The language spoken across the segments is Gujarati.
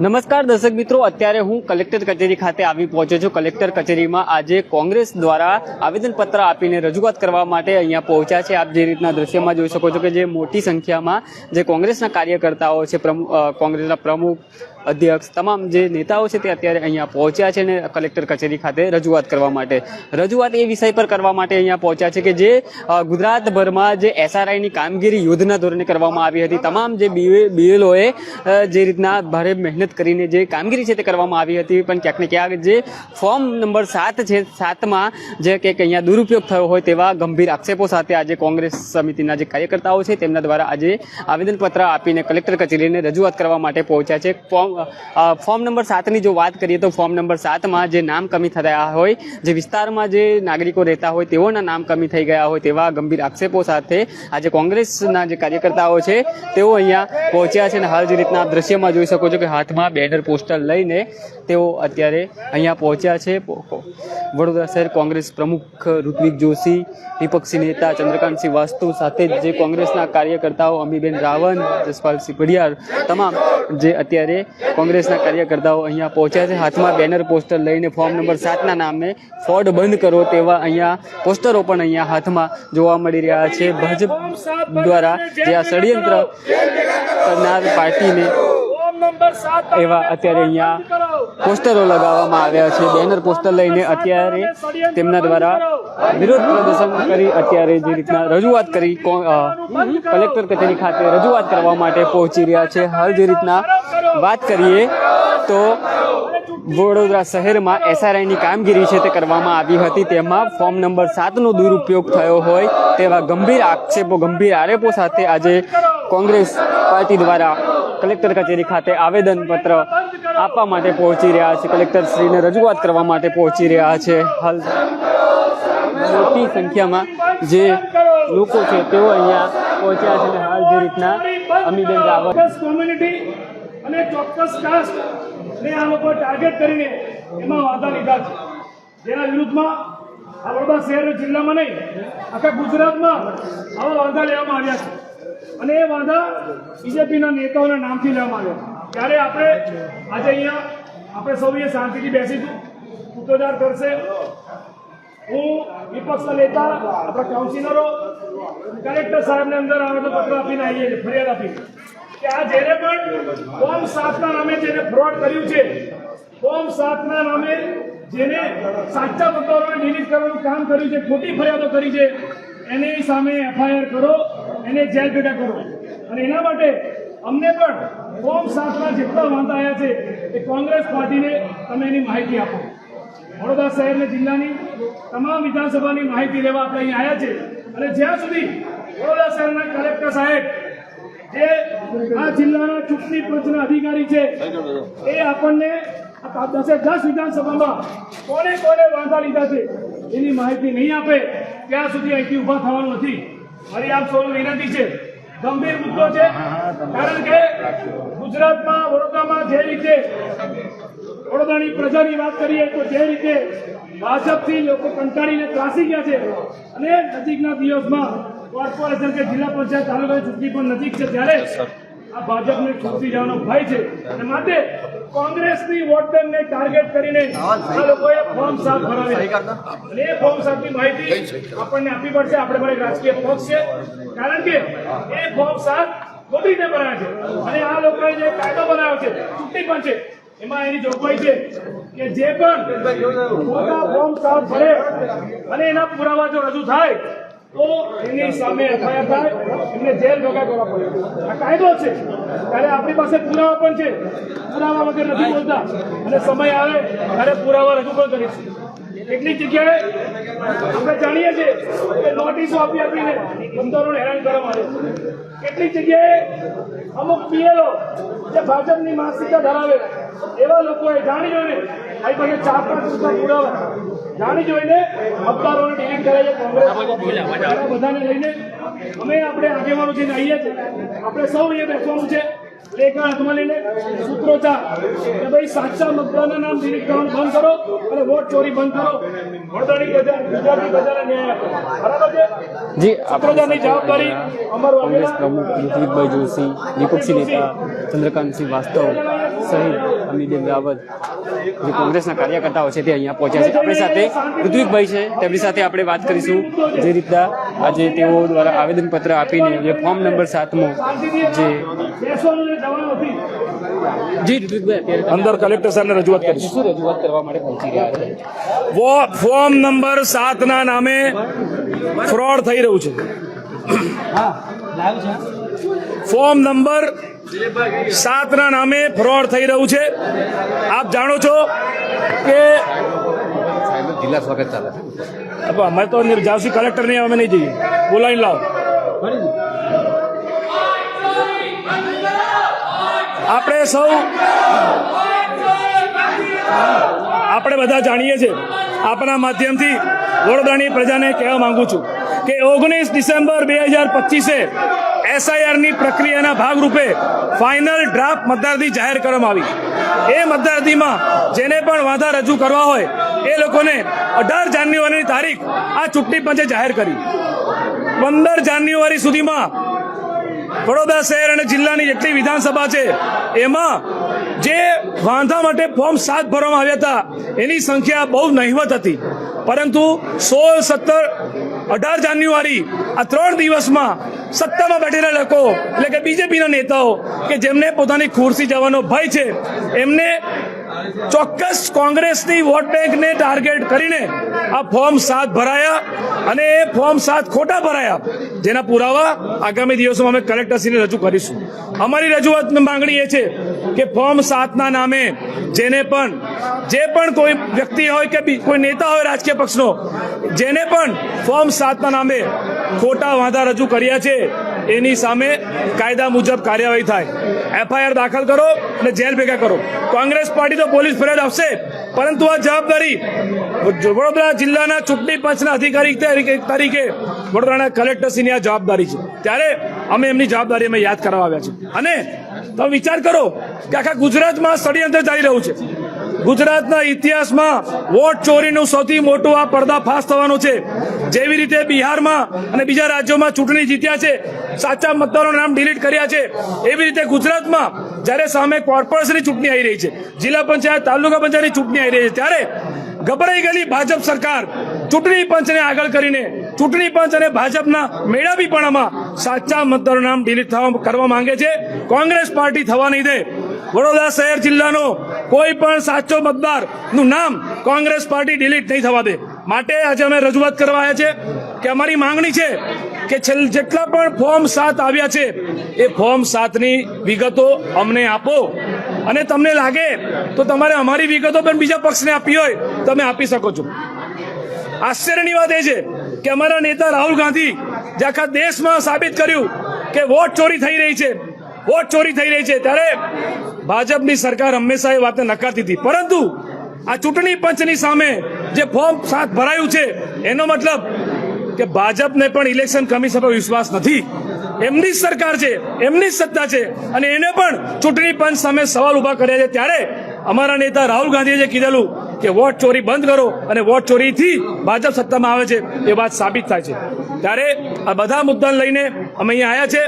નમસ્કાર દર્શક મિત્રો, અત્યારે હું કલેક્ટર કચેરી ખાતે આવી પહોંચ્યો છું. કલેક્ટર કચેરીમાં આજે કોંગ્રેસ દ્વારા આવેદનપત્ર આપીને રજૂઆત કરવા માટે અહીંયા પહોંચ્યા છે. આપ જે રીતના દ્રશ્યમાં જોઈ શકો છો કે જે મોટી સંખ્યામાં જે કોંગ્રેસના કાર્યકર્તાઓ છે કોંગ્રેસના પ્રમુખ અધ્યક્ષ, તમામ જે નેતાઓ છે તે અત્યારે અહીંયા પહોંચ્યા છે અને કલેક્ટર કચેરી ખાતે રજૂઆત કરવા માટે. રજૂઆત એ વિષય પર કરવા માટે અહીંયા પહોંચ્યા છે કે જે ગુજરાતભરમાં જે એસઆરઆઈની કામગીરી યુદ્ધના ધોરણે કરવામાં આવી હતી, તમામ જે બીએલઓએ જે રીતના ભારે મહેનત કરીને જે કામગીરી છે તે કરવામાં આવી હતી, પણ ક્યાંક ને ક્યાંક જે ફોર્મ નંબર સાત છે, સાતમાં જે કંઈક અહીંયા દુરુપયોગ થયો હોય તેવા ગંભીર આક્ષેપો સાથે આજે કોંગ્રેસ સમિતિના જે કાર્યકર્તાઓ છે તેમના દ્વારા આજે આવેદનપત્ર આપીને કલેક્ટર કચેરીને રજૂઆત કરવા માટે પહોંચ્યા છે. ફોર્મ ફોર્મ નંબર સાતની જો વાત કરીએ તો ફોર્મ નંબર સાતમાં જે નામ કમી થયા હોય, જે વિસ્તારમાં જે નાગરિકો રહેતા હોય તેઓના નામ કમી થઈ ગયા હોય તેવા ગંભીર આક્ષેપો સાથે આજે કોંગ્રેસના જે કાર્યકર્તાઓ છે, તેઓ અહીંયા પહોંચ્યા છે અને હાલ જે રીતના આપ દ્રશ્યમાં જોઈ શકો છો કે હાથમાં બેનર પોસ્ટર લઈને તેઓ અત્યારે અહીંયા પહોંચ્યા છે. વડોદરા શહેર કોંગ્રેસ પ્રમુખ ઋત્વિક જોશી, વિપક્ષી નેતા ચંદ્રકાંતસિંહ વાસ્તુ સાથે જ જે કોંગ્રેસના કાર્યકર્તાઓ અમીબેન રાવલ, જસપાલસિંહ પડિયાર તમામ જે અત્યારે કોંગ્રેસના કાર્યકર્તાઓ અહીંયા પહોંચ્યા છે. હાથમાં બેનર પોસ્ટર લઈને ફોર્મ નંબર સાતના નામે ફોર્ડ બંધ કરો તેવા અહીંયા પોસ્ટરો પણ અહીંયા હાથમાં જોવા મળી રહ્યા છે. ભાજપ દ્વારા જે આ ષડયંત્ર કરનાર પાર્ટીને એવા અત્યારે અહીંયા પોસ્ટરો લગાવવામાં આવ્યા છે. બેનર પોસ્ટર લઈને અત્યારે તેમના દ્વારા વિરોધ પ્રદર્શન કરી અત્યારે જે રીતના રજૂઆત કરી કલેક્ટર કચેરી ખાતે રજૂઆત કરવા માટે પહોંચી રહ્યા છે. હાલ જે રીતના વાત કરીએ તો વડોદરા શહેરમાં એસઆરઆઈની કામગીરી છે તે કરવામાં આવી હતી. તેમાં ફોર્મ નંબર સાતનો દુરુપયોગ થયો હોય તેવા ગંભીર આક્ષેપો, ગંભીર આરોપો સાથે આજે કોંગ્રેસ પાર્ટી દ્વારા કલેક્ટર કચેરી ખાતે આવેદનપત્ર આપવા માટે પહોંચી રહ્યા છે. કલેક્ટર શ્રીને રજૂઆત કરવા માટે પહોંચી રહ્યા છે. હાલ મોટી સંખ્યામાં જે લોકો છે તેઓ અહીંયા પહોંચ્યા છે અને હાલ જે રીતના અમીબેન રાવત કોમ્યુનિટી અને ચોક્કસ કાસ્ટ ને આ લોકો ટાર્ગેટ કરીને એમાં વાંધા લીધા છે. જેના વિરુદ્ધમાં આ વડોદરા શહેર જિલ્લામાં નહીં, આખા ગુજરાતમાં આવા વાંધા લેવામાં આવ્યા છે. અને એ વાંધા બીજેપીના નેતાઓના નામથી લેવામાં આવ્યો. ત્યારે આપણે આજે અહીંયા આપણે સૌ અહીંયા શાંતિથી બેસીશું. સૂત્રોચ્ચાર કરશે. હું વિપક્ષના નેતા, આપણા કાઉન્સિલરો કલેક્ટર સાહેબને અંદર આવેદન પત્ર આપીને આવીએ છીએ, ફરિયાદ આપીને કે આ જેને પણ કોમ સાતના નામે જેને ફ્રોડ કર્યું છે કોમ સાતના નામે જેને સાચા મતદારોને ડિલીટ કરવાનું કામ કર્યું છે, ખોટી ફરિયાદો કરી છે, એની સામે એફઆઈઆર કરો. એને જેલ ભેગા કરો. અને એના માટે અમને પણ ફોર્મ સાતના જેટલા વાંધા આવ્યા છે એ કોંગ્રેસ પાર્ટીને તમે એની માહિતી આપો. વડોદરા શહેર અને જિલ્લાની તમામ વિધાનસભાની માહિતી લેવા આપણે અહીં આવ્યા છે. અને જ્યાં સુધી વડોદરા શહેરના કલેક્ટર સાહેબ જે આ જિલ્લાના ચૂંટણી પંચના અધિકારી છે, એ આપણને દસે દસ વિધાનસભામાં કોને કોને વાંધા લીધા છે એની માહિતી નહીં આપે, ત્યાં સુધી અહીંથી ઊભા થવાનું નથી. મારી આપ સૌની વિનંતી છે. ગંભીર મુદ્દો છે કારણ કે ગુજરાતમાં વડોદરામાં જે રીતે વડોદરાની પ્રજાની વાત કરીએ તો જે રીતે ભાજપથી લોકો કંટાળીને ત્રાસી ગયા છે અને નજીકના દિવસમાં કોર્પોરેશન કે જિલ્લા પંચાયત તાલુકાની ચૂંટણી પણ નજીક છે. ત્યારે આ ભાજપને છૂટી જવાનો ભય છે. અને માટે કોંગ્રેસની વોટ બેંકને ટાર્ગેટ કરીને આ લોકોએ ફોર્મ સાત ભરાવ્યા અને એ ફોર્મ સાતની માહિતી આપણને આપવી પડશે. આપણે મારે રાજકીય પક્ષ છે. કારણ કે એ ફોર્મ સાત ખોટી રીતે ભરાયા છે. અને આ લોકોએ જે કાયદો બનાવ્યો છે ચૂંટણી છે. એમાં એની જોગવાઈ છે કે જે પણ ખોટા ફોર્મ સાત ભરે અને એના પુરાવા જો રજૂ થાય તો એની સામે એફઆઈઆર થાય, એમને જેલ ભેગા કરવા પડે. આ કાયદો છે. ત્યારે આપણી પાસે પુરાવા પણ છે. પુરાવા વગર નથી બોલતા. અને સમય આવે, ત્યારે પુરાવા રજૂ પણ કરીશું કેટલીક જગ્યાએ આપણે જાણીએ છીએ કે નોટિસો આપી આપીને બંદરોને હેરાન કરવામાં આવે. કેટલીક જગ્યાએ અમુક પીએલઓ જે ભાજપની માનસિકતા ધરાવે એવા લોકોએ જાણી જોઈને આવી પાસે ચાર પાંચ રૂપિયા પુરાવા જાણી જોઈને મતદારોને ડિલીટ કરે છે કોંગ્રેસ બધાને લઈને અમે આપણે આગેવાનો થઈને આવીએ છીએ. આપણે સૌ અહીંયા બેસવાનું છે. લેખા હાથમાં લઈને સૂત્રોચ્ચાર કે ભાઈ સાચા મતદારના નામ ડિલીટ કરવાનું બંધ કરો અને વોટ ચોરી બંધ કરો. વડોદરાની પ્રજા ગુજરાતની પ્રજાને ન્યાય આપો. બરાબર છે? જી સૂત્રોચ્ચારની જવાબદારી અમારું કોંગ્રેસ પ્રમુખ ઋત્વિકભાઈ જોશી વિપક્ષી નેતા ચંદ્રકાંતસિંહ વાસ્તવ. સહિત અમીબેન રાવત જે કોંગ્રેસના કાર્યકર્તાઓ છે તે અહીંયા પહોંચ્યા છે. આપણી સાથે ઋત્વિકભાઈ છે. તેમની સાથે આપણે વાત કરીશું જે રીતના આજે તેઓ દ્વારા આવેદનપત્ર આપીને જે ફોર્મ નંબર સાતમો જે જી ઋત્વિકભાઈ અંદર કલેક્ટર સાહેબને રજૂઆત કરીશું. શું રજૂઆત કરવા માટે પહોંચી રહ્યા છે? વો ફોર્મ નંબર સાત ના નામે ફ્રોડ થઈ રહ્યું છે. ફોર્મ નંબર સાત ના નામે ફ્રોડ થઈ રહ્યું છે. આપ જાણો છો કે જિલ્લા સ્વાગત ચાલે છે. અમે તો જાવસી કલેક્ટર નહીં અમે નહીં જઈએ. બોલાવીને લાવો. આપણે સૌ આપણે બધા જાણીએ છીએ. આપણા માધ્યમથી વડોદરાની પ્રજાને કહેવા માંગુ છું. કે ઓગણીસ ડિસેમ્બર બે હજાર પચીસે એસઆઈઆરની પ્રક્રિયાના ભાગરૂપે ફાઇનલ ડ્રાફ્ટ મતદારથી જાહેર કરવામાં આવી. એ મતદારથીમાં જેને પણ વાંધા રજૂ કરવા હોય, એ લોકોને અઢાર જાન્યુઆરીની તારીખ આ ચૂંટણી પંચે જાહેર કરી. પંદર જાન્યુઆરી સુધીમાં વડોદરા શહેર અને જિલ્લાની જેટલી વિધાનસભા છે, એમાં જે વાંધા માટે ફોર્મ સાત ભરવામાં આવ્યા હતા, એની સંખ્યા બહુ નહિવત હતી. પરંતુ સોળ, સત્તર, અઢાર જાન્યુઆરી આ ત્રણ દિવસમાં સત્તામાં બેઠેલા લોકો, એટલે કે બીજેપીના નેતાઓ, કે જેમને પોતાની ખુરશી જવાનો ભય છે, એમને ચોક્કસ કોંગ્રેસની વોટ બેંકને ટાર્ગેટ કરીને આ ફોર્મ સાત ભરાયા અને એ ફોર્મ સાત ખોટા ભરાયા. જેના પુરાવા આગામી દિવસોમાં અમે કલેક્ટરશ્રીને રજૂ કરીશું. અમારી રજૂઆતની માંગણી એ છે કે ફોર્મ સાતના નામે જેને પણ, જે પણ કોઈ વ્યક્તિ હોય કે કોઈ નેતા હોય રાજકીય પક્ષનો, જેને પણ ફોર્મ સાતના નામે ખોટા વાંધા રજૂ કર્યા છે એની સામે કાયદા મુજબ કાર્યવાહી થાય. એફઆઈઆર દાખલ કરો અને જેલ ભેગા કરો. કોંગ્રેસ પાર્ટી તો પોલીસ ફરિયાદ આપશે, પરંતુ આ જવાબદારી વડોદરા જિલ્લાના ચૂંટણી પંચના અધિકારી તરીકે વડોદરાના કલેક્ટરશ્રીની આ જવાબદારી છે. ત્યારે અમે એમની જવાબદારી અમે યાદ કરવા આવ્યા છે અને તમે વિચાર કરો કે આખા ગુજરાતમાં ષડયંત્ર ચાલી રહ્યું છે. ગુજરાતના ઇતિહાસમાં વોટ ચોરીનું સૌથી મોટું આ પર્દાફાશ થવાનું છે. જેવી રીતે બિહારમાં અને બીજા રાજ્યોમાં ચૂંટણી જીત્યા છે, સાચા મતદારોના નામ ડિલીટ કર્યા છે, એવી રીતે ગુજરાતમાં જ્યારે સામે કોર્પોરેશનની ચૂંટણી આવી રહી છે, જિલ્લા પંચાયત, તાલુકા પંચાયતની ચૂંટણી આવી રહી છે, ત્યારે ગભરાઈ ગયેલી ભાજપ સરકાર ચૂંટણી પંચને આગળ કરીને, ચૂંટણી પંચ અને ભાજપના મેળાવીપણામાં સાચા મતદારોના નામ ડિલીટ થવા કરવા માંગે છે. કોંગ્રેસ પાર્ટી થવા નહીં દે વડોદરા શહેર જિલ્લાનો કોઈ પણ સાચો મતદારનું નામ કોંગ્રેસ પાર્ટી ડિલીટ નહીં થવા દે. માટે આજે અમે રજૂઆત કરવા આવ્યા છે કે અમારી માંગણી છે કે જેટલા પણ ફોર્મ સાત આવ્યા છે, એ ફોર્મ સાતની વિગતો અમને આપો. અને તમને લાગે તો તમારે અમારી વિગતો પણ બીજા પક્ષને આપી હોય, તમે આપી શકો છો. આશ્ચર્યની વાત એ છે કે અમારા નેતા રાહુલ ગાંધી જે આખા દેશમાં સાબિત કર્યું કે વોટ ચોરી થઈ રહી છે, વોટ ચોરી થઈ રહી છે, ત્યારે ભાજપની સરકાર હંમેશા એ વાતને નકારતી હતી. પરંતુ આ ચૂંટણી પંચની સામે જે ફોર્મ સાત ભરાયું છે, એનો મતલબ કે ભાજપને પણ ઇલેક્શન કમિશન પર વિશ્વાસ નથી. એમની સરકાર છે, એમની સત્તા છે અને એને પણ ચૂંટણી પંચ સામે સવાલ ઊભા કર્યા છે. ત્યારે અમારા નેતા રાહુલ ગાંધીએ જે કીધેલું કે વોટ ચોરી બંધ કરો અને વોટ ચોરીથી ભાજપ સત્તામાં આવે છે, એ વાત સાબિત થાય છે. ત્યારે આ બધા મુદ્દાને લઈને અમે અહીંયા આવ્યા છે.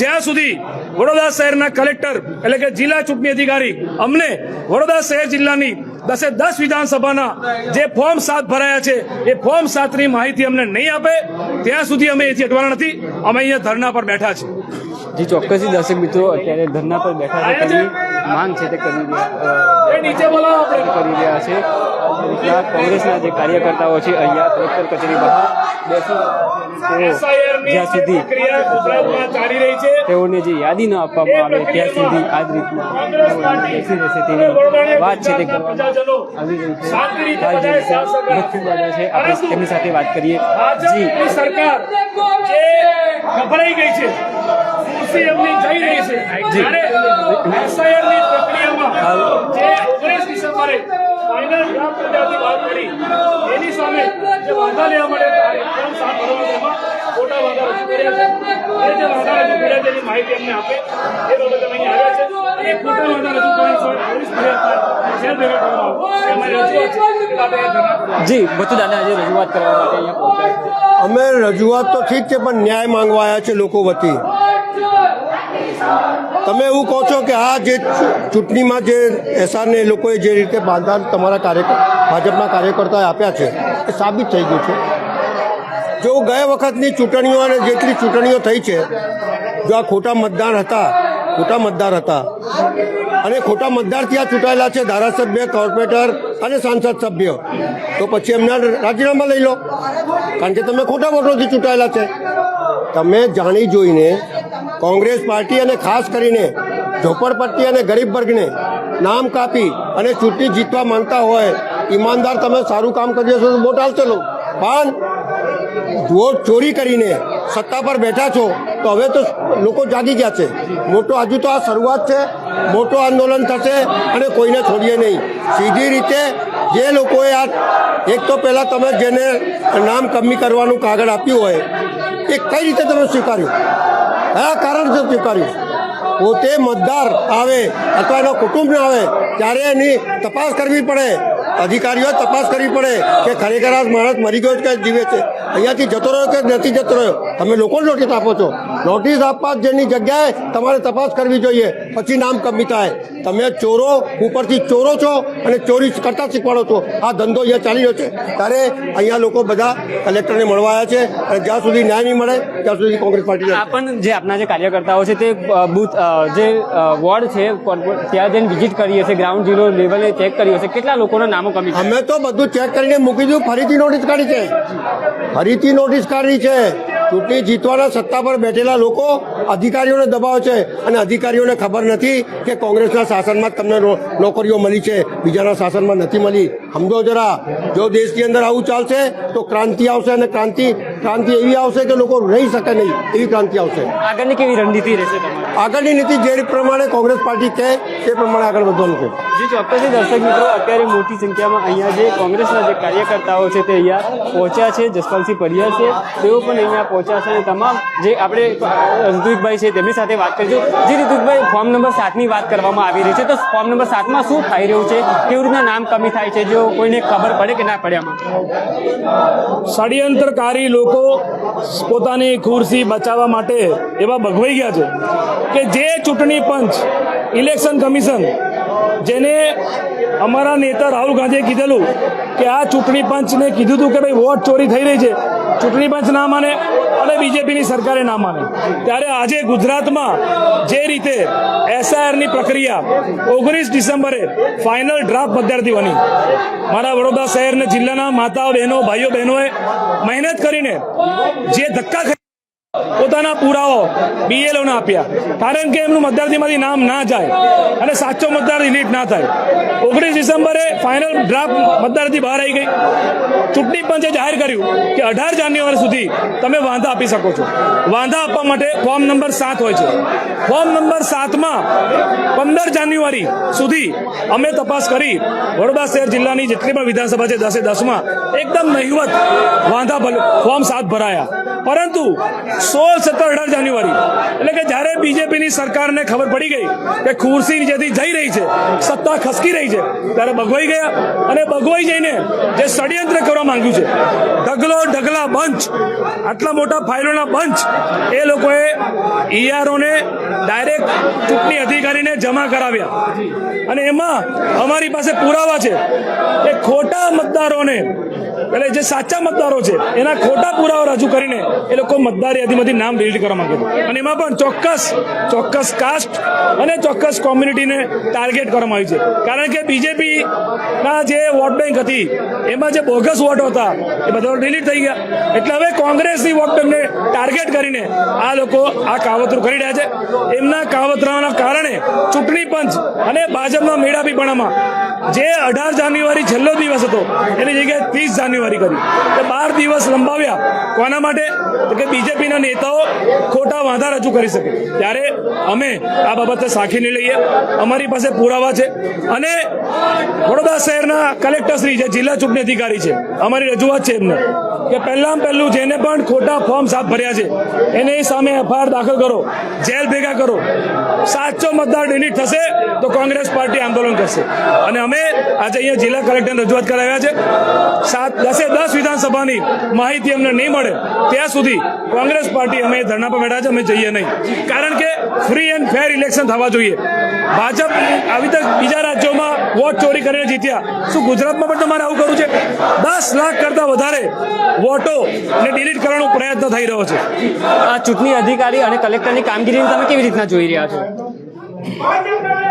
જ્યાં સુધી વડોદરા શહેરના કલેક્ટર એટલે કે જિલ્લા ચૂંટણી અધિકારી અમને વડોદરા શહેર જિલ્લાની દસે દસ વિધાનસભાના જે ફોર્મ સાત ભરાયા છે, એ ફોર્મ સાતની માહિતી અમને નહીં આપે, ત્યાં સુધી અમે એથી અટવાના નથી. અમે અહીંયા ધરણા પર બેઠા છે જી ચોક્કસથી દર્શક મિત્રો અત્યારે ધરના પર બેઠા છે તેની માંગ છે તે કરી રહ્યા કરી રહ્યા છે. આ કોંગ્રેસના જે કાર્યકર્તાઓ છે અહીંયા કલેક્ટર કચેરી બેસી જ્યાં સુધી ચાલી રહી છે. તેઓને જે યાદી ન આપવામાં આવે ત્યાં સુધી આ જ રીતના બેસી રહેશે તેની વાત છે તે કરવામાં આવી રહી છે. આપણે તેમની સાથે વાત કરીએ. જી. સરકાર ગભરાઈ ગઈ છે. ખુરશી એમની જઈ રહી છે. જ્યારે રસાયણની પ્રક્રિયામાં જે ઓગણીસ ડિસેમ્બરે ફાઇનલ ડ્રાફ્ટ પ્રજાથી વાત કરી. એની સામે જે વાંધા લેવા માટે કાર્યક્રમ સાત ભરવા એમાં ખોટા વાંધા રજૂ કર્યા છે. એ જે વાંધા રજૂ કર્યા છે એની માહિતી અમને આપે. એ બાબતે અમે અહીંયા આવ્યા છે એ ખોટા વાંધા રજૂ ભેગા કરવામાં અમારી રજૂઆત જી બચુ દાદા આજે રજૂઆત કરવા માટે અહીંયા પહોંચ્યા અમે રજૂઆત તો ઠીક છે પણ ન્યાય માંગવા આવ્યા છે લોકો વતી. તમે એવું કહો છો કે આ જે ચૂંટણીમાં જે એસઆરને લોકોએ જે રીતે બાંધા તમારા કાર્યકર ભાજપના કાર્યકર્તાએ આપ્યા છે, એ સાબિત થઈ ગયું છે. જો ગયા વખતની ચૂંટણીઓ અને જેટલી ચૂંટણીઓ થઈ છે, જો આ ખોટા મતદાર હતા, ખોટા મતદાર હતા, અને ખોટા મતદારથી આ ચૂંટાયેલા છે ધારાસભ્ય, કોર્પોરેટર અને સાંસદ સભ્ય, તો પછી એમના રાજીનામા લઈ લો. કારણ કે તમે ખોટા વોટોથી ચૂંટાયેલા છે. તમે જાણી જોઈને કોંગ્રેસ પાર્ટી અને ખાસ કરીને ઝોપડપટ્ટી અને ગરીબ વર્ગને નામ કાપી અને ચૂંટણી જીતવા માંગતા હોય, ઈમાનદાર તમે સારું કામ કરી દેશો તો વોટ આવશે લો. પણ વોટ ચોરી કરીને સત્તા પર બેઠા છો તો હવે તો લોકો જાગી ગયા છે. મોટો હજુ તો આ શરૂઆત છે, મોટો આંદોલન થશે અને કોઈને છોડીએ નહીં. સીધી રીતે જે લોકોએ આ, એક તો પહેલાં તમે જેને નામ કમી કરવાનું કાગળ આપ્યું હોય, એ કઈ રીતે તમે સ્વીકાર્યું? કયા કારણથી સ્વીકાર્યું પોતે મતદાર આવે અથવા એના કુટુંબ આવે, ત્યારે એની તપાસ કરવી પડે. અધિકારીઓએ તપાસ કરવી પડે કે ખરેખર આ માણસ મરી ગયો કે જીવે છે. અહીંયાથી જતો રહ્યો કે નથી જતો રહ્યો? તમે લોકો નોટિસ આપો છો. નોટિસ આપવા જેની જગ્યાએ તમારે તપાસ કરવી જોઈએ. પછી નામ કમી થાય. તમે ચોરો, ઉપરથી ચોરો છો અને ચોરી કરતા શીખવાડો છો. આ ધંધો અહીંયા ચાલી રહ્યો છે. ત્યારે અહીંયા લોકો બધા કલેક્ટરને મળવા આવ્યા છે અને જ્યાં સુધી ન્યાય નહીં મળે, ત્યાં સુધી કોંગ્રેસ પાર્ટી પણ જે આપના જે કાર્યકર્તાઓ છે તે બુથ જે વોર્ડ છે, ત્યાં જઈને વિઝિટ કરી હશે ગ્રાઉન્ડ ઝીરો લેવલે ચેક કરીએ હશે કેટલા લોકોના નામો કમી અમે તો બધું ચેક કરીને મૂકી દીધું. ફરીથી નોટિસ કાઢી છે. ફરીથી નોટિસ કાઢી છે. ચૂંટણી જીતવાના સત્તા પર બેઠેલા લોકો અધિકારીઓને દબાવ છે અને અધિકારીઓને ખબર નથી કે કોંગ્રેસના શાસનમાં તમને નોકરીઓ મળી છે બીજાના શાસનમાં નથી મળી. સમજો જરા જો દેશની અંદર આવું ચાલશે તો ક્રાંતિ આવશે અને ક્રાંતિ ક્રાંતિ એવી આવશે કે લોકો રહી શકે નહીં એવી ક્રાંતિ આવશે. આગળની કેવી રણનીતિ રહેશે આગળની નીતિ જે પ્રમાણે કોંગ્રેસ પાર્ટી કહે તે પ્રમાણે આગળ વધવાનું છે. જે ચોક્કસથી દર્શક મિત્રો અત્યારે મોટી સંખ્યામાં અહીંયા જે કોંગ્રેસના જે કાર્યકર્તાઓ છે તે અહીંયા પહોંચ્યા છે. જસપાલસિંહ પરિયા છે. તેઓ પણ અહીંયા પહોંચ્યા છે અને તમામ જે આપણે અ, છે તેમની સાથે વાત કરીશું. જે ઋત્વિકભાઈ ફોર્મ નંબર સાતની વાત કરવામાં આવી રહી છે. તો ફોર્મ નંબર સાતમાં શું થઈ રહ્યું છે? કેવી રીતના નામ કમી થાય છે? જો કોઈને ખબર પડે કે ના પડે આમાં? ષડયંત્રકારી લોકો પોતાની ખુરશી બચાવવા માટે એવા ભગવાઈ ગયા છે કે જે ચૂંટણી પંચ ઇલેક્શન કમિશન જેને અમારા નેતા રાહુલ ગાંધીએ કીધેલું કે આ ચૂંટણી પંચને કીધું હતું કે ભાઈ વોટ ચોરી થઈ રહી છે. ચૂંટણી પંચ ના માને અને બીજેપીની સરકારે ના માને. ત્યારે આજે ગુજરાતમાં જે રીતે એસઆઈઆરની પ્રક્રિયા ઓગણીસ ડિસેમ્બરે ફાઇનલ ડ્રાફ્ટ પદ્ધતિ બની. મારા વડોદરા શહેર અને જિલ્લાના માતાઓ, બહેનો, ભાઈઓ, બહેનોએ મહેનત કરીને જે ધક્કા પોતાના પુરાવો બીએલઓને આપ્યા. કારણ કે એમનું મતદારથીમાંથી નામ ના જાય અને સાચો મતદાર ડિલીટ ના થાય. ઓગણીસ ડિસેમ્બરે ફાઇનલ ડ્રાફ્ટ મતદારથી બહાર આવી ગઈ. ચૂંટણી પંચે જાહેર કર્યું કે અઢાર જાન્યુઆરી સુધી તમે વાંધા આપી શકો છો. વાંધા આપવા માટે ફોર્મ નંબર સાત હોય છે. ફોર્મ નંબર સાતમાં પંદર જાન્યુઆરી સુધી અમે તપાસ કરી વડોદરા શહેર જિલ્લાની જેટલી પણ વિધાનસભા છે દસે દસમાં, એકદમ નહિવત વાંધા ફોર્મ સાત ભરાયા. પરંતુ સોળ સત્તર અઢાર જાન્યુઆરી, એટલે કે જ્યારે બીજેપીની સરકારને ખબર પડી ગઈ કે ખુરશી જેથી જઈ રહી છે, સત્તા ખસકી રહી છે, ત્યારે બગવાઈ ગયા અને બગવાઈ જઈને જે ષડયંત્ર કરવા માંગ્યું છે, ઢગલો, ઢગલા બંચ, આટલા મોટા ફાઇલોના બંચ, એ લોકોએ ઈઆરઓને ડાયરેક્ટ ચૂંટણી અધિકારીને જમા કરાવ્યા. અને એમાં અમારી પાસે પુરાવા છે કે ખોટા મતદારોને, એટલે જે સાચા મતદારો છે, એના ખોટા પુરાવા રજૂ કરીને એ લોકો મતદાર યાદીમાંથી નામ ડિલીટ કરવા માંગે છે. અને એમાં પણ ચોક્કસ ચોક્કસ કાસ્ટ અને ચોક્કસ કોમ્યુનિટીને ટાર્ગેટ કરવામાં આવી છે. કારણ કે બીજેપી ના જે વોટ બેંક હતી, એમાં જે બોગસ વોટ હતા, એ બધા ડિલીટ થઈ ગયા. એટલે હવે કોંગ્રેસની વોટ બેંકને ટાર્ગેટ કરીને આ લોકો આ કાવતરું કરી રહ્યા છે. એમના કાવતરાના કારણે ચૂંટણી પંચ અને ભાજપના મેળાપીપણામાં જે અઢાર જાન્યુઆરી છેલ્લો દિવસ હતો, એની જગ્યાએ ત્રીસ જાન્યુઆરી કરી. બાર દિવસ લંબાવ્યા. કોના માટે? કે બીજેપીના નેતાઓ ખોટા વાંધા રજૂ કરી શકે. ત્યારે અમે આ બાબતે સાખીને લઈએ. અમારી પાસે પુરાવા છે. અને વડોદરા શહેરના કલેક્ટરશ્રી જે જિલ્લા ચૂંટણી અધિકારી છે, અમારી રજૂઆત છે એમને કે પહેલાં પહેલું જેને પણ ખોટા ફોર્મ સાફ ભર્યા છે, એની સામે એફઆઈઆર દાખલ કરો, જેલ ભેગા કરો. સાચો મતદાર ડિલીટ થશે તો કોંગ્રેસ પાર્ટી આંદોલન કરશે. અને અમે આજે અહીંયા જિલ્લા કલેક્ટરને રજૂઆત કરાવ્યા છે. સાત દસે દસ વિધાનસભાની માહિતી અમને નહીં મળે, ત્યાં સુધી કોંગ્રેસ પાર્ટી અમે ધરણા પર બેઠા છે, અમે જઈએ નહીં. કારણ કે ફ્રી એન્ડ ફેર ઇલેક્શન થવા જોઈએ. ભાજપ આવી રીતે બીજા રાજ્યોમાં વોટ ચોરી કરીને જીત્યા. શું ગુજરાતમાં પણ તમારે આવું કરવું છે? દસ લાખ કરતા વધારે વોટો ને ડિલીટ કરવાનો પ્રયત્ન થઈ રહ્યો છે. આ ચૂંટણી અધિકારી અને કલેક્ટરની કામગીરીને તમે કેવી રીતના જોઈ રહ્યા છો?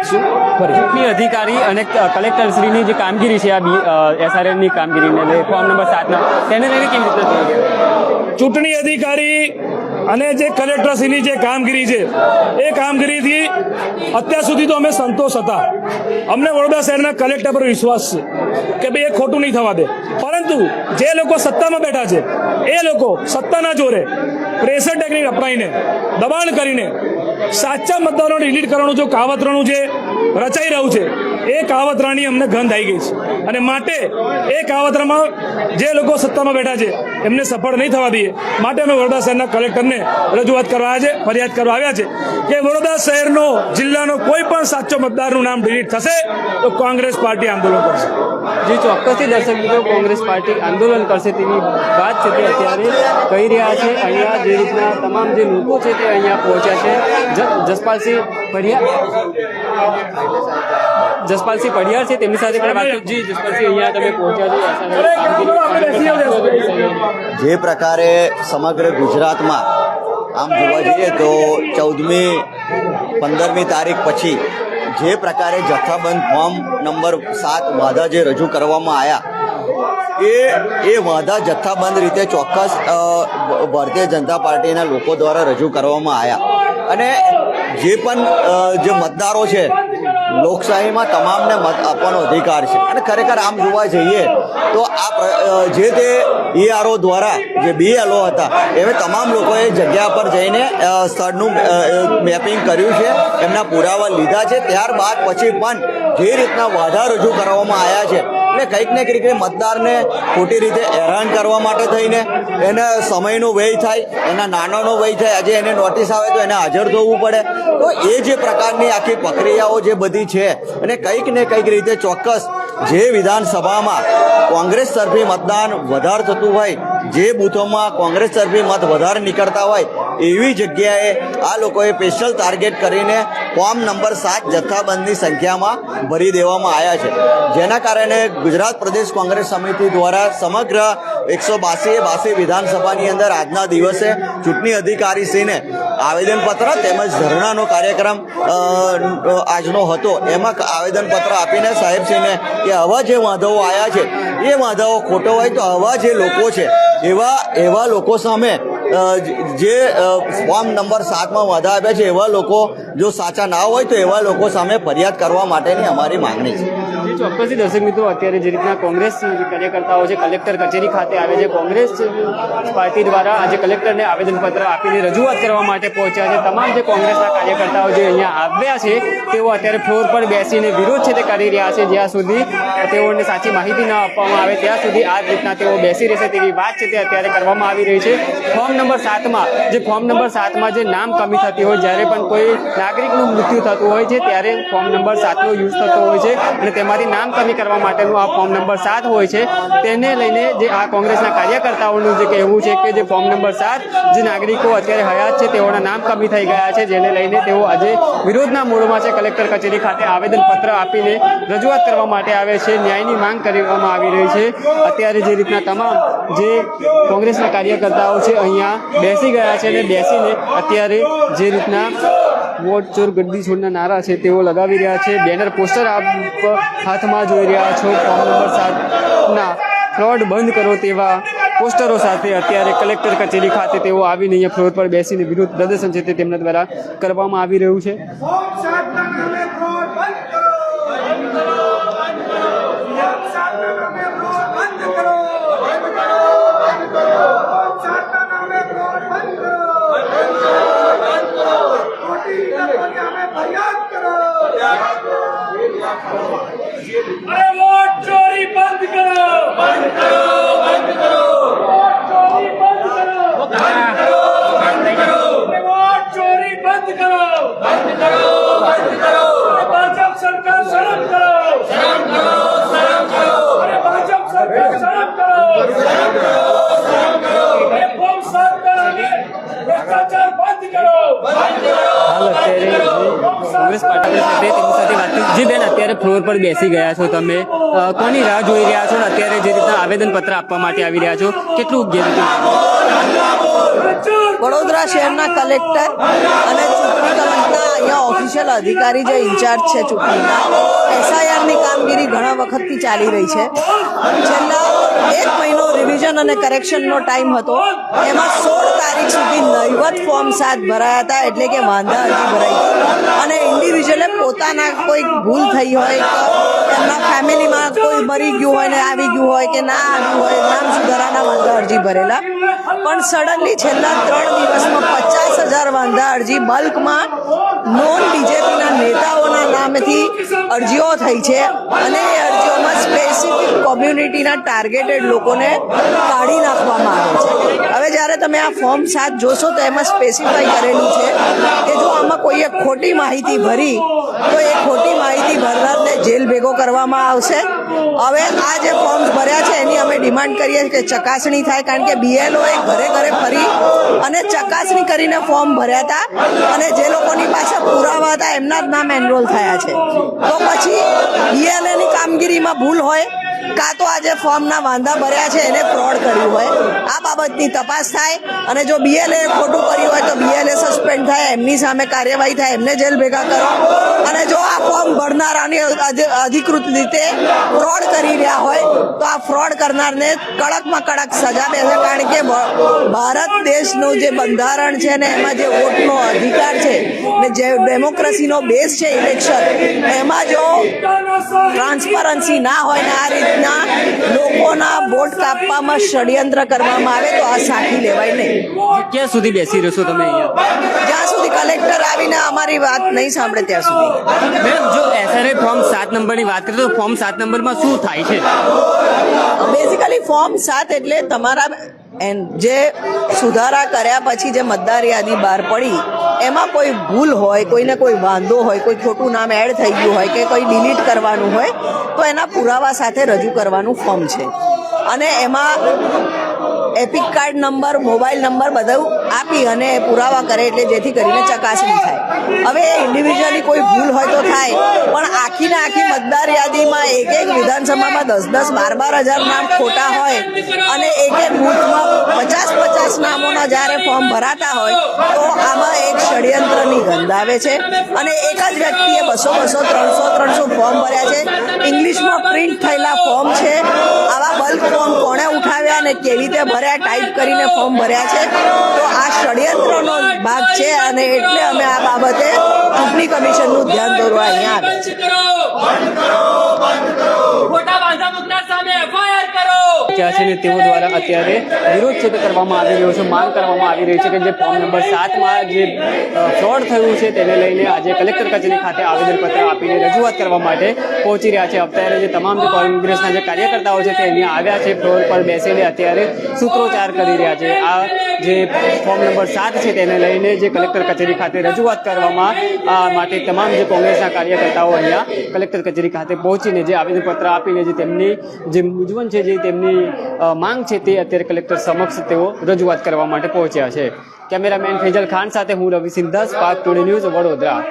ચૂંટણી અધિકારી અને કલેક્ટર કલેક્ટરશ્રીની જે કામગીરી છે, આ એસઆરએમની કામગીરીને ફોર્મ નંબર સાતના, તેને લઈને કેવી રીતના જોઈ રહ્યા? ચૂંટણી અધિકારી અને જે કલેક્ટરશ્રીની જે કામગીરી છે, એ કામગીરીથી અત્યાર સુધી તો અમે સંતોષ હતા. અમને વડોદરા શહેરના કલેક્ટર પર વિશ્વાસ છે કે ભાઈ એ ખોટું નહીં થવા દે. પરંતુ જે લોકો સત્તામાં બેઠા છે, એ લોકો સત્તાના જોરે પ્રેશર ટેકનિક અપનાવીને, દબાણ કરીને સાચા મતદારોને ડિલીટ કરવાનું, જો કાવતરણું જે રચાઈ રહ્યું છે એ કાવતરાની અમને ગંધ આવી ગઈ છે. અને માટે એ કાવતરામાં જે લોકો સત્તામાં બેઠા છે, એમને સફળ નહીં થવા દઈએ. માટે અમે વડોદરા શહેરના કલેક્ટરને રજૂઆત કરવા આવ્યા છે, ફરિયાદ કરવા આવ્યા છે કે વડોદરા શહેરનો, જિલ્લાનો કોઈ પણ સાચો મતદારનું નામ ડિલીટ થશે, તો કોંગ્રેસ પાર્ટી આંદોલન કરશે. જે, ચોક્કસથી દર્શક મિત્રો, કોંગ્રેસ પાર્ટી આંદોલન કરશે તેની વાત છે તે અત્યારે કહી રહ્યા છે. અહીંયા જે રીતના તમામ જે લોકો છે તે અહીંયા પહોંચ્યા છે. જસપાલસિંહ પડિયાર જસપાલસિંહ પડિયાર છે તેમની સાથે પણ વાત જી જસપાલસિંહ અહીંયા તમે પહોંચ્યા છો જે પ્રકારે સમગ્ર ગુજરાતમાં આમ જોવા જઈએ તો ચૌદમી પંદરમી તારીખ પછી જે પ્રકારે જથ્થાબંધ ફોર્મ નંબર સાત વાદા જે રજૂ કરવામાં આવ્યા એ એ વાદા જથ્થાબંધ રીતે ચોક્કસ ભારતીય જનતા પાર્ટીના લોકો દ્વારા રજૂ કરવામાં આવ્યા અને જે પણ જે મતદારો છે લોકશાહીમાં તમામને મત આપવાનો અધિકાર છે. અને ખરેખર આમ જોવા જઈએ તો આ જે તે ઈઆરઓ દ્વારા જે બીએલઓ હતા એવે તમામ લોકોએ જગ્યા પર જઈને સ્થળનું મેપિંગ કર્યું છે, એમના પુરાવા લીધા છે. ત્યારબાદ પછી પણ જે રીતના વાધા રજૂ કરવામાં આવ્યા છે એટલે કંઈક ને કંઈક મતદારને ખોટી રીતે હેરાન કરવા માટે થઈને એને સમયનો વ્યય થાય, એના નાનાનો વ્યય થાય. આજે એને નોટિસ આવે તો એને હાજર થવું પડે. તો એ જે પ્રકારની આખી પ્રક્રિયાઓ જે બધી છે અને કંઈક ને કંઈક રીતે ચોક્કસ જે વિધાનસભામાં કોંગ્રેસ તરફી મતદાન વધારે થતું હોય, જે બૂથોમાં કોંગ્રેસ તરફી મત વધારે નીકળતા હોય એવી જગ્યાએ આ લોકોએ સ્પેશિયલ ટાર્ગેટ કરીને ફોર્મ નંબર સાત જથ્થાબંધની સંખ્યામાં ભરી દેવામાં આવ્યા છે. જેના કારણે ગુજરાત પ્રદેશ કોંગ્રેસ સમિતિ દ્વારા સમગ્ર એકસો બાસી બાસી વિધાનસભાની અંદર આજના દિવસે ચૂંટણી અધિકારીશ્રીને આવેદનપત્ર તેમજ ધરણાનો કાર્યક્રમ આજનો હતો. એમાં આવેદનપત્ર આપીને સાહેબશ્રીને કે આવા જે વાંધાઓ આવ્યા છે, એ વાંધાઓ ખોટો હોય તો આવા જે લોકો છે, એવા એવા લોકો સામે જે ફોર્મ નંબર સાતમાં વાંધા આપ્યા છે એવા લોકો જો સાચા ના હોય તો એવા લોકો સામે ફરિયાદ કરવા માટેની અમારી માંગણી છે. ચોક્કસથી દર્શક મિત્રો, અત્યારે જે રીતના કોંગ્રેસ કાર્યકર્તાઓ છે, કલેક્ટર કચેરી ખાતે આવે છે, કોંગ્રેસ પાર્ટી દ્વારા આજે કલેક્ટરને આવેદનપત્ર આપીને રજૂઆત કરવા માટે પહોંચ્યા છે. તમામ જે કોંગ્રેસના કાર્યકર્તાઓ જે અહીંયા આવ્યા છે, તેઓ અત્યારે ફ્લોર પર બેસીને વિરોધ છે તે કરી રહ્યા છે. જ્યાં સુધી તેઓને સાચી માહિતી ન આપવામાં આવે, ત્યાં સુધી આ રીતના તેઓ બેસી રહેશે તેવી વાત છે તે અત્યારે કરવામાં આવી રહી છે. ફોર્મ નંબર સાતમાં, જે ફોર્મ નંબર સાતમાં જે નામ કમી થતી હોય, જ્યારે પણ કોઈ નાગરિકનું મૃત્યુ થતું હોય છે, ત્યારે ફોર્મ નંબર સાતનો યુઝ થતો હોય છે અને તેમાંથી નામ કમી કરવા માટેનું આ ફોર્મ નંબર સાત હોય છે. તેને લઈને જે આ કોંગ્રેસના કાર્યકર્તાઓનું જે કહેવું છે કે જે ફોર્મ નંબર સાત, જે નાગરિકો અત્યારે હયાત છે, તેઓના નામ કમી થઈ ગયા છે, જેને લઈને તેઓ આજે વિરોધના મૂળમાં છે, કલેક્ટર કચેરી ખાતે આવેદનપત્ર આપીને રજૂઆત કરવા માટે આવે છે. ન્યાયની માંગ કરવામાં આવી રહી છે. અત્યારે જે રીતના તમામ જે કોંગ્રેસના કાર્યકર્તાઓ છે, અહીંયા બેસી ગયા છે અને બેસીને અત્યારે જે રીતના વોટ ચોર ગદ્દી છોડના નારા છે તેઓ લગાવી રહ્યા છે. બેનર પોસ્ટર આપ હાથમાં જોઈ રહ્યા છો. ફોર્મ નંબર સાતના ફ્રોડ બંધ કરો તેવા પોસ્ટરો સાથે અત્યારે કલેક્ટર કચેરી ખાતે તેઓ આવીને અહીંયા ફ્લોર પર બેસીને વિરોધ પ્રદર્શન છે તે તેમના દ્વારા કરવામાં આવી રહ્યું છે. બેસી ગયા છો તમે. કોની રાહ જોઈ રહ્યા છો? અત્યારે જે રીતના આવેદન પત્ર આપવા માટે આવી રહ્યા છો, કેટલું ગેરંટી વડોદરા શહેરના કલેક્ટર અને ચૂંટણી કમિશનના અહીંયા ઓફિશિયલ અધિકારી જે ઇન્ચાર્જ છે ચૂંટણીના એસઆઈઆરની કામગીરી ઘણા વખતથી ચાલી રહી છે. છેલ્લા એક મહિનો રિવિઝન અને કરેક્શનનો ટાઈમ હતો. એમાં સોળ તારીખ સુધી નહીવત ફોર્મ સાત ભરાયા હતા, એટલે કે વાંધા અરજી ભરાઈ. અને ઇન્ડિવિજ્યુઅલે પોતાના કોઈ ભૂલ થઈ હોય તો એમના ફેમિલીમાં કોઈ મરી ગયું હોય ને આવી ગયું હોય કે ના આવ્યું હોય, નામ સુધારાના વાંધા અરજી ભરેલા. પણ સડનલી છેલ્લા ત્રણ દિવસમાં પચાસ હજાર વાંધા અરજી બલ્કમાં નોન બીજેપીના નેતાઓના નામેથી અરજીઓ થઈ છે. અને એ અરજીઓમાં સ્પેસિફિક કોમ્યુનિટીના ટાર્ગેટેડ લોકોને કાઢી હવે જ્યારે તમે આ ફોર્મ સાત જોશો તો એમાં સ્પેસિફાઈ કરેલું છે કે જો આમાં કોઈએ ખોટી માહિતી ભરી, તો એ ખોટી માહિતી ભરનારને જેલ ભેગો કરવામાં આવશે. હવે આ જે ફોર્મ્સ ભર્યા છે, એની અમે ડિમાન્ડ કરીએ કે ચકાસણી થાય, કારણ કે બીએલઓ એ ઘરે ઘરે ફરી અને ચકાસણી કરીને ફોર્મ ભર્યા હતા અને જે લોકોની પાસે પુરાવા હતા, એમના જ નામ એનરોલ થયા છે. તો પછી બીએલએની કામગીરીમાં ભૂલ હોય કાં તો આ જે ફોર્મના વાંધા ભર્યા છે, એને ફ્રોડ કર્યું હોય. આ બાબતની તપાસ થાય અને જો બીએલએ ખોટું કર્યું હોય તો બીએલએ સસ્પેન્ડ થાય, એમની સામે કાર્યવાહી થાય, એમને જેલ ભેગા કરો. અને જો આ ફોર્મ ભરનારાની અધિ- અધિકૃત રીતે ફ્રોડ કરી રહ્યા હોય, તો આ ફ્રોડ કરનારને કડકમાં કડક સજા બેસે કારણ કે ભારત દેશનું જે બંધારણ છે ને, એમાં જે વોટનો અધિકાર છે ને જે ડેમોક્રેસીનો બેઝ છે ઇલેક્શન એમાં જો ટ્રાન્સપરન્સી ના હોય ને, આ રીતના લોકોના વોટ કાપવામાં ષડયંત્ર કરવામાં આવે તો આ સાખી લેવાય નહીં. ક્યાં સુધી બેસી રહેશો તમે અહીંયા? જ્યાં સુધી કલેક્ટર આવીને અમારી વાત નહીં સાંભળે ત્યાં સુધી. જો એસઆરએ ફોર્મ સાત નંબરની વાત કરીએ તો ફોર્મ સાત નંબરમાં શું થાય છે? બેઝિકલી ફોર્મ સાત એટલે તમારા એન જે સુધારા કર્યા પછી જે મતદાર યાદી બહાર પડી, એમાં કોઈ ભૂલ હોય, કોઈને કોઈ વાંધો હોય, કોઈ ખોટું નામ એડ થઈ ગયું હોય કે કોઈ ડિલીટ કરવાનું હોય, તો એના પુરાવા સાથે રજૂ કરવાનું ફોર્મ છે. અને એમાં EPIC card number mobile number બધું આપી અને પુરાવા કરે એટલે જેથી કરીને ચકાસણી થાય. હવે ઇન્ડિવિજ્યુઅલી કોઈ ભૂલ હોય તો થાય, પણ આખીને આખી મતદાર યાદીમાં એક એક વિધાનસભામાં દસ દસ બાર બાર હજાર નામ ખોટા હોય અને એક એક બૂથમાં પચાસ પચાસ નામોના જ્યારે ફોર્મ ભરાતા હોય, તો આમાં એક ષડયંત્રની ગંધ આવે છે. અને એક જ વ્યક્તિએ બસો બસો ત્રણસો ત્રણસો ફોર્મ ભર્યા છે. ઇંગ્લિશમાં પ્રિન્ટ થયેલા ફોર્મ છે. આવા બલ્ક ફોર્મ કોણે ઉઠાવ્યા અને કેવી રીતે ભર્યા ટાઈપ કરીને ફોર્મ ભર્યા છે. તો આ ષડયંત્રનો ભાગ છે અને એટલે અમે આ બાબતે ચૂંટણી કમિશનનું ધ્યાન દોરવા અહીંયા આવ્યા છે ખોટા વાંધા મુકનાર સામે એફઆઈઆર ત્યાં છે ને તેઓ દ્વારા અત્યારે વિરોધ છે તે કરવામાં આવી રહ્યો છે, માંગ કરવામાં આવી રહી છે કે જે ફોર્મ નંબર સાતમાં જે ફ્રોડ થયું છે તેને લઈને આજે કલેક્ટર કચેરી ખાતે આવેદનપત્ર આપીને રજૂઆત કરવા માટે પહોંચી રહ્યા છે. અત્યારે જે તમામ જે કોંગ્રેસના જે કાર્યકર્તાઓ છે તે અહીંયા આવ્યા છે, ફ્લોર પર બેસીને અત્યારે સૂત્રોચ્ચાર કરી રહ્યા છે. આ જે ફોર્મ નંબર સાત છે તેને લઈને જે કલેક્ટર કચેરી ખાતે રજૂઆત કરવામાં માટે તમામ જે કોંગ્રેસના કાર્યકર્તાઓ અહીંયા કલેક્ટર કચેરી ખાતે પહોંચીને જે આવેદનપત્ર આપીને જે તેમની જે મૂંઝવણ છે, જે તેમની માંગ છે તે અત્યારે કલેક્ટર સમક્ષ તેઓ રજૂઆત કરવા માટે પહોંચ્યા છે. કેમેરામેન ફેજલ ખાન સાથે હું રવિ સિંધાસ પાક ટુડે ન્યૂઝ વડોદરા.